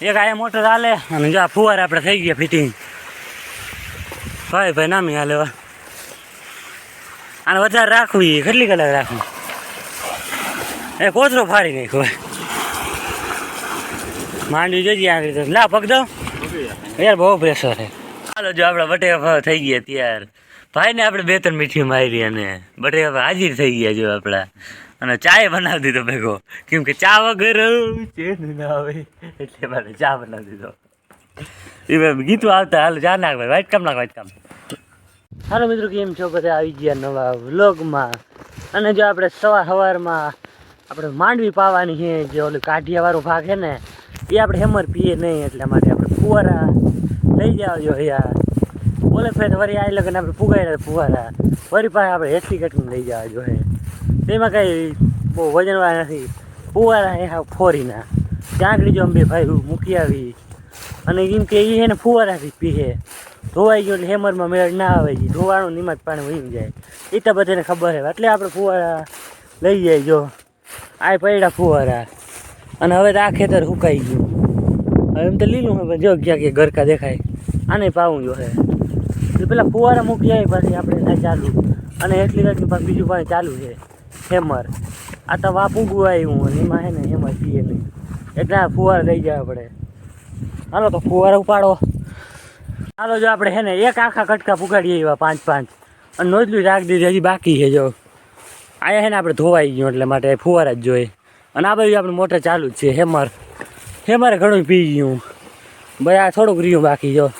એક આ મોટર હાલે અને જો આ ફુવાર આપણે થઈ ગયા ફિટિંગ ભાઈ ભાઈ નામી હાલે. આને વધારે રાખવી કેટલી કલાક રાખવી? એ કોચરો ફાડી નાખ્યો. માંડવી જોજે આ રીતે લા પગ દો. યાર બહુ પ્રેશર છે. ચાલો જો આપણે બટેકા થઈ ગયા તૈયાર ભાઈને આપણે બે ત્રણ મીઠી મારી અને બટેકા હાજીર થઈ ગયા જો આપણા. અને ચાય બનાવી દીધો ભેગો. કેમ કે ચા વગર ચેન ના આવે. એટલે મારે ચા બનાવી દીધો. એ ભાઈ ગીતું આવતા હાલ ચા નાખ ભાઈ. વાઈટ કામ નાખ વાઈટ કામ. હાલો મિત્રો, કેમ છો? બધા આવી ગયા નવા વ્લોગમાં. અને જો આપણે સવાર સવારમાં આપણે માંડવી પાવાની છે, જે ઓલું કાઢિયાવાળો ભાગ છે ને, એ આપણે હેમર પીએ નહીં, એટલા માટે આપણે ફુવારા લઈ જાવ જો યાર ઓલે ફેર વળી આ લગન આપણે પુગાડ્યા ફુવારા વરી પાસે આપણે હેસી કટીને લઈ જવા જોઈએ તેમાં કંઈ બહુ વજનવાળા નથી. ફુવારા એ હા, ફોરીના. ત્યાં લીજો અંબે ભાઈ મૂકી આવી. અને એમ કે એ એને ફુવારાથી પીએ ધોવાઈ ગયો એટલે હેમરમાં મેળ ના આવે છે ધોવાનું નિમત પાણી વહી જાય. એ તો બધાને ખબર છે. એટલે આપણે ફુવારા લઈ જાય જો. આ પડ્યા ફુવારા અને હવે તો આ ખેતર સુકાઈ ગયું. હવે એમ તો લીલું હોય પણ જો ક્યાં ક્યાં ગરકા દેખાય. આને પાવું જો હે. એટલે પેલા ફુવારા મૂકી આવી પછી આપણે થાય ચાલુ. અને એટલી વાતની પાછું બીજું પાણી ચાલુ છે. હેમર. આ તો વા પૂગું આવ્યું અને એમાં હે ને હેમર પીએ નહીં. એટલે આ ફુવારા લઈ જવા પડે. હાલો તો ફુવારા ઉપાડો. હાલો જો આપણે હે ને એક આખા કટકા પુગાડીએ એવા પાંચ પાંચ. અને નોંધલું રાખ દીધી હજી બાકી છે જો. અહીંયા હે ને આપણે ધોવાઈ ગયું એટલે માટે ફુવારા જ જોઈએ. અને આ બાજુ આપણે મોટર ચાલુ જ છે, હેમર. હેમરે ઘણું પી ગયું. ભાઈ આ થોડુંક રહ્યું બાકી જો.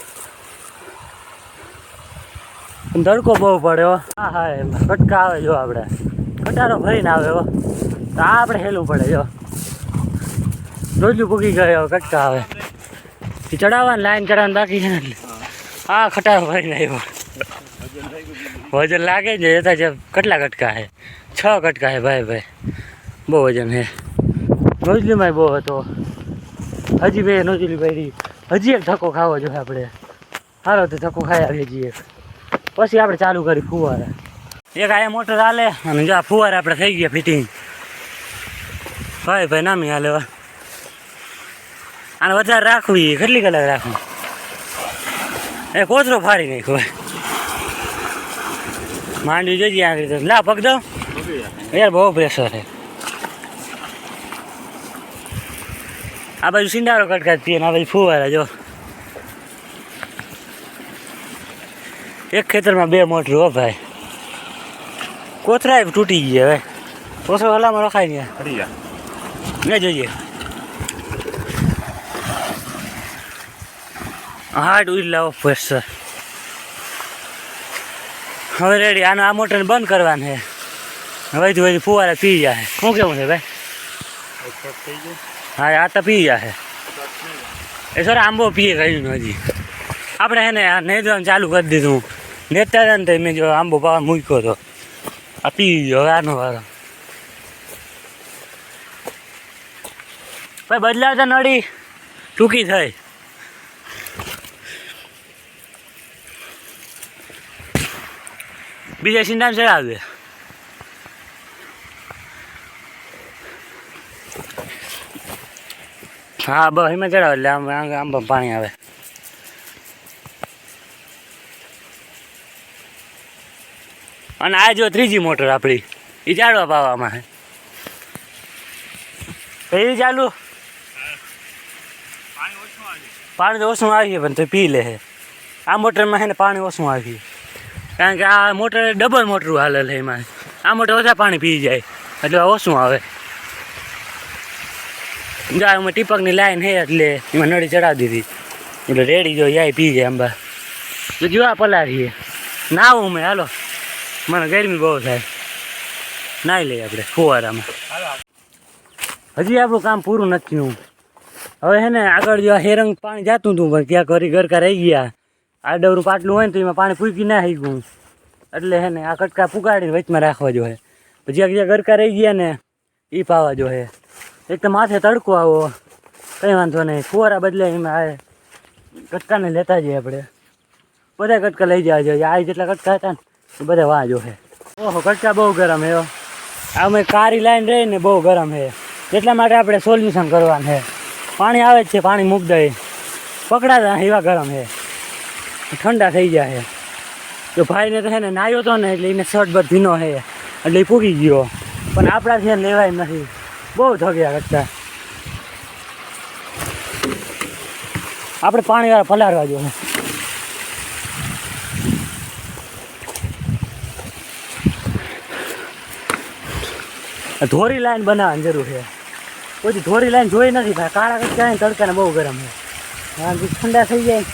તડકો બહુ પડ્યો. હા હા કટકા આવે, જો આપણે. કટારો ભરીને આવે, હો. તો આ આપણે હેલું પડે, જો. રોજલું પૂગી ગયો કટકા આવે. એ ચડાવવાની લાઈન ચડાવવાની બાકી છે ને હા ખટારો ભરીને આવ્યો. વજન લાગે છે એ તો જે કેટલા કટકા છે? છ કટકા છે, ભાઈ ભાઈ. બહુ વજન છે. નોજલીમાંય બહુ હતો. હજી બે નોજલી ભરી હજી એક ધક્કો ખાવો જોઈએ આપણે. સારો તો ધક્કો ખાઈ આવીએ એક પછી આપણે ચાલુ કરી ફુવારા. એક આ મોટર હાલે અને જો આ ફુવારા આપણે થઈ ગયા ફિટિંગ ભાઈ ભાઈ, નામી હાલે. આને વધારે રાખવી કેટલી કલાક રાખવી? એ કોચરો ફાડી નાખ્યો માંડવી જોઈ આ રીતે લા, પગ દઉં યાર, બહુ પ્રેશર છે. આ બાજુ સિંડારો કટકાટ પીએ ને આ બાજુ ફુવારા, જો. એક ખેતરમાં બે મોટર હો ભાઈ. કોથરા તૂટી ગયા હવે. કોથરો હલામાં રખાય ને ને જોઈએ. હાર્ડ ઉઈ લાવો સર હવે રેડી આને આ મોટરને બંધ કરવાનું છે. હવે તો હજી ફુવારા પી જાય શું કેવું છે ભાઈ? હા આ તો પી જાય એ સર આંબો પીએ કહ્યું હજી. આપણે હે ને આ નેદવાનું ચાલુ કરી દીધું. નેતા હતા ને મેં જો આંબો પાવા મૂક્યો હતો આ પી ગયો આનો વારો. ભાઈ બદલાવતા નડી. ટૂંકી થઈ. બીજા સિંધામ ચડાવે. હા, બસ એમાં ચડાવે એટલે આમ આમ પાણી આવે. અને આ જો ત્રીજી મોટર આપણી એ જાડવા પાવામાં છે એ ચાલુ? પાણી તો ઓછું આવીએ, પણ તો પી લે છે આ મોટરમાં છે ને પાણી ઓછું આવીએ. કારણ કે આ મોટર ડબલ મોટરું હાલે છે એમાં. આ મોટર ઓછા પાણી પી જાય, એટલે ઓછું આવે. જા એમાં ટીપકની લાઈન છે એટલે એમાં નળી ચડાવી દીધી. એટલે રેડી જો યાય પી જાય અંબા જો આ ના નાવું મેં હાલો. મને ગરમી બહુ થાય. નાહી લઈએ આપણે ફુવારામાં. હજી આપણું કામ પૂરું નથી હું હવે હે ને આગળ જો હેરંગ પાણી જાતું હતું, પણ ત્યાં કરી ગરકા રહી ગયા. આ ડવરું પાટલું હોય ને તો એમાં પાણી પૂકી ના થઈ ગયું એટલે હે ને આ કટકા પુગાડીને વચમાં રાખવા જોઈએ પછી જ્યાં ગરકા રહી ગયા ને એ પાવા જોઈએ એક તો માથે તડકો આવો. કંઈ વાંધો નહીં. ફુવારા બદલે એમાં આ કટકાને લેતા જઈએ આપણે. બધા કટકા લઈ જવા જોઈએ આ જેટલા કટકા હતા ને બધા વાહ જો ઓહો કટકા બહુ ગરમ હે હો. અમે કારી લાઈન રહી ને બહુ ગરમ હે. એટલા માટે આપણે સોલ્યુશન કરવાનું છે પાણી આવે જ છે, પાણી મૂક દે પકડાતા એવા ગરમ હે. ઠંડા થઈ ગયા હે. તો ભાઈને તો છે ને નાયો તો ને એટલે એને શર્ટ બધ ભીનો છે એટલે એ પૂગી ગયો. પણ આપણાથી લેવાય નથી. બહુ થગ્યા કરતા. આપણે પાણીવાળા પલાળવા જોઈએ. ધોરી લાઈન બનાવવાની જરૂર છે. પછી ધોરી લાઈન જોઈ નથી ભાઈ. કાળા કચ્ચા ને તડકાને બહુ ગરમ છે. ઠંડા થઈ જાય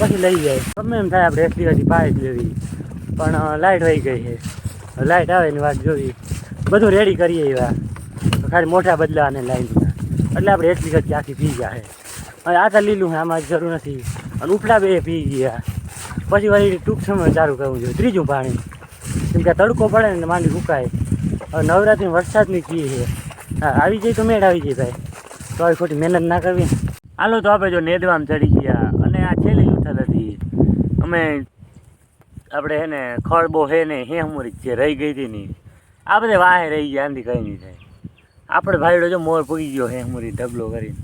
પછી લઈ જાય. ગમે એમ થાય આપણે એટલી હજી પાઇપ લેવી. પણ લાઇટ વહી ગઈ છે. લાઇટ આવે એની વાત જોવી. બધું રેડી કરીએ એવા. ખાલી મોટા બદલાવાને લાઈનમાં. એટલે આપણે એટલી જ આખી પી જાય અને આ તો લીલું છે, આમાં જરૂર નથી. અને ઉપડા બે પી ગયા. પછી વળી ટૂંક સમય ચાલુ કરવું જોઈએ. ત્રીજું પાણી. કેમ કે તડકો પડે ને માંડી સુકાય. હવે નવરાત્રી વરસાદની કી છે. હા આવી જાય તો મેળ આવી જાય ભાઈ. તો આવી ખોટી મહેનત ના કરવી હાલો તો આપણે જો નેદવામ ચડી ગયા. અને આ છેલ્લી ઉથલ હતી. અમે આપણે હે ને ખડ બહુ હે ને હે હમુરી જે રહી ગઈ હતી નહીં આ બધે વાહે રહી ગયા આંધી કંઈ નહીં થાય. આપણે ભાઈડો જો મોર પૂગી ગયો હે હમુરી ઢગલો કરીને.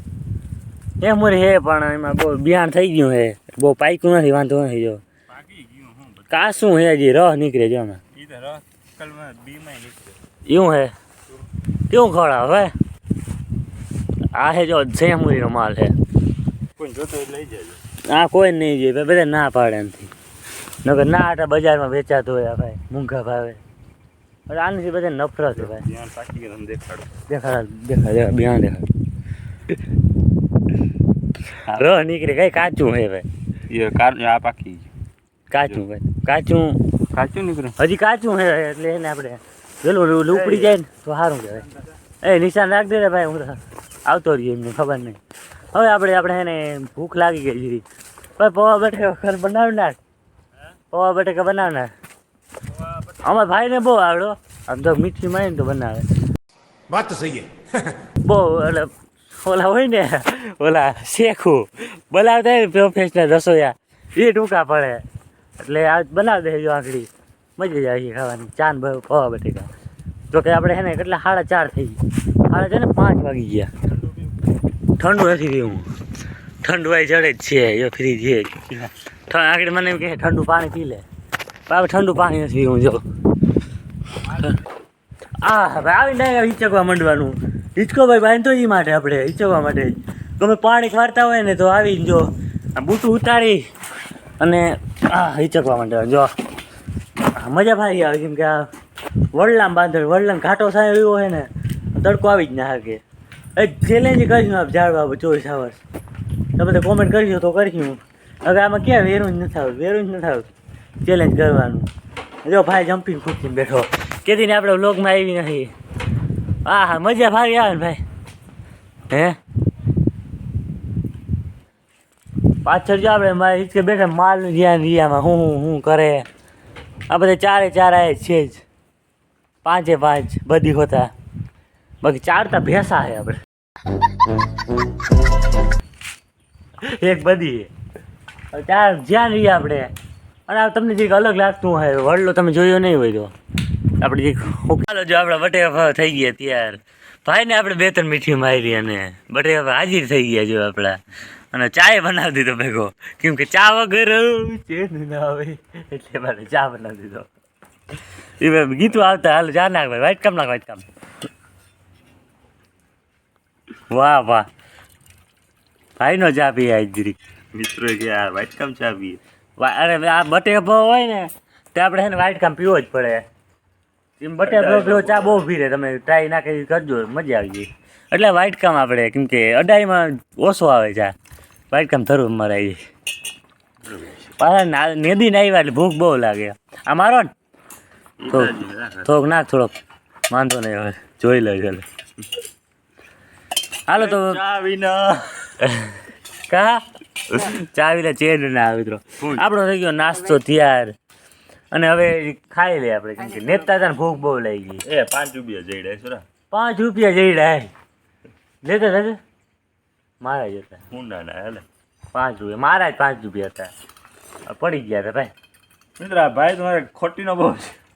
હે હમુરી હે પણ એમાં બહુ બિયાણ થઈ ગયું હે. બહુ પાક્યું નથી વાંધો નથી જો. ગયું હું હજી રહ નીકળે જો આમાં. એવું હે? કેવું ખોળા હવે આ હે જો સેમુરીનો માલ હે. કોઈ જોતો લઈ જાય આ કોઈ નહીં જોઈએ બધા ના પાડે એમથી. નકર ના આટા બજારમાં વેચાતો હોય ભાઈ મૂંઘા ભાવે. એટલે આનાથી બધા નફરત છે ભાઈ. દેખાડો. દેખાડ દેખાડ બિહાર દેખાડ. રો નીકળે કઈ કાચું હે ભાઈ? એ કાર આ પાકી કાચું ભાઈ કાચું. કાચું નીકળ્યું હજી કાચું હે એટલે એને આપણે પેલું ઉપડી જાય ને તો સારું કહેવાય. એ નિશાન રાખ દે ને ભાઈ હું આવતો રહીએ એમને ખબર નહીં. હવે આપણે આપણે એને ભૂખ લાગી ગઈ હતી પણ પૌવા બેઠે ઘર બનાવનાર? પૌવા બેઠે કે બનાવનાર? અમારા ભાઈને બહુ આવડો. આમ તો મીઠી મારીને તો બનાવે. વાત તો સહી બહુ એટલે ઓલા હોય ને ઓલા શેખું બોલાવતા પ્રોફેશનલ રસોયા એ ટૂંકા પડે. એટલે આ બનાવી દેજો આખડી મજા આવી ખાવાની, ચાન ભાઈ પવા બટેકા તો કે આપણે છે ને કેટલા, સાડા ચાર થઈ ગયા. સાડા છે ને પાંચ વાગી ગયા. ઠંડુ નથી પીવું ઠંડુ આઈ જડે જ છે એ ફ્રીજ છે. આગળ મને એમ કહે, ઠંડુ પાણી પી લે. પણ ઠંડુ પાણી નથી પીવું જો. આ, હવે આવીને હિચકવા માંડવાનું. હિચકો ભાઈ બાંધતો એ માટે આપણે, હિચકવા માટે. ગમે પાણી વારતા હોય ને તો આવીને જો, આ બૂટું ઉતારી અને આ હિચકવા માંડવાનું જો આ મજા ભારી આવે કેમ કે આ વડલામ બાંધેલ, વડલામ ઘાટો થાય એવો હોય ને, તડકો આવી જ ના શકે એ ચેલેન્જ કરશું આપ ઝાડવા ચોવીસ આવર્સ તમે તો કોમેન્ટ કરજો તો કરશું હવે આમાં ક્યાં વેરું જ નથી થાય વેરું જ નથી આવતું. ચેલેન્જ કરવાનું. જો ભાઈ જમ્પિંગ ખુરશીમાં બેઠો. કેદીને આપણે વ્લોગમાં આવી નથી. હા હા મજા ભારી આવે ને ભાઈ. હે? પાછળ જો આપણે મારે હિચકે બેઠા, માલ ધ્યાન રિયામાં હું હું કરે. આ બધા ચારે ચાર આય છે જ. પાંચે પાંચ બધી હોતા. બાકી ચારતા ભેંસા હે આપણે એક બધી ચાર જ્યાં રહીએ આપણે અને આ તમને જે અલગ લાગતું હોય, વડલો તમે જોયો નહીં હોય તો. આપણે જે ચાલો જો આપણા બટેકા થઈ ગયા ત્યાર. ભાઈને આપણે બે ત્રણ મીઠી મારી અને બટેકા હાજર થઈ ગયા જો આપણા અને ચાય બનાવી દીધો ભેગો. કેમ કે ચા વગર ચેન ના આવે. એટલે મારે ચા બનાવી દીધો. એ ભાઈ ગીતું આવતા હાલ ચા નાખ ભાઈ. વાઈટ કામ નાખ વાઈટ કામ. વાહ વાહ. ભાઈનો ચા પીએ આજ જીરીક મિત્રો કે આ વાઇટ કામ ચા પીએ. અરે આ બટે ભાવ હોય ને, તે આપણે છે ને વ્હાઈટ કામ પીવો જ પડે. એમ બટે ભાવ પીવો, ચા બહુ ભીરે તમે ટ્રાય ના કરી, કરજો, મજા આવી જાય. એટલે વાઈટ કામ આપણે, કેમ કે અડાઈમાં ઓછો આવે ચા. વ્હાઈટ કામ થરું અમારે આવી પાછા નેદી ને આવ્યા એટલે ભૂખ બહુ લાગે. આ મારો ને? થોક થોડોક નાખ થોડોક વાંધો નહીં હવે જોઈ લે ચાલે હાલો તો ચા વિના. કા? ચાવીને ચેન ના આવે મિત્રો. આપણો થઈ ગયો નાસ્તો તૈયાર. અને હવે ખાઈ લે આપણે કેમ કે નેતા હતા ભૂખ બહુ લાગી. ગઈ એ પાંચ રૂપિયા જઈ રહ્યા પાંચ રૂપિયા જઈ રહ્યા લેતા લેતા મારા જ હતા ઊંડા ના હાલે. પાંચ રૂપિયા. મારા જ પાંચ રૂપિયા હતા. પડી ગયા હતા ભાઈ. મિત્ર ભાઈ તમારે ખોટીનો બહુ છે.